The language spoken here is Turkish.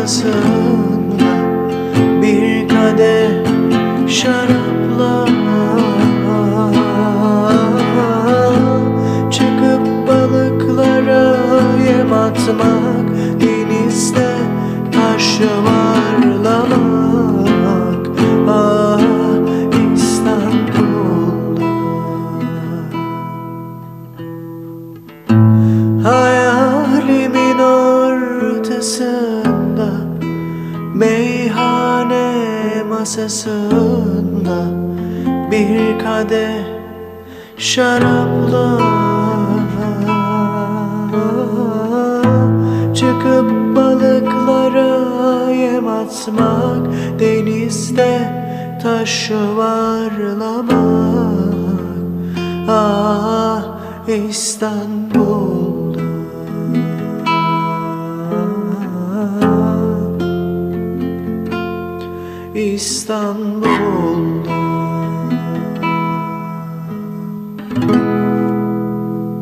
masasında bir kadeh şarapla Çıkıp balıklara yem atmak denizde taş varlamak. Ah İstanbul'da. Hayalimin ortası Meyhane masasında Bir kadeh şarapla Çıkıp balıklara yem atmak Denizde taş yuvarlamak Ah İstanbul'da İstanbul'da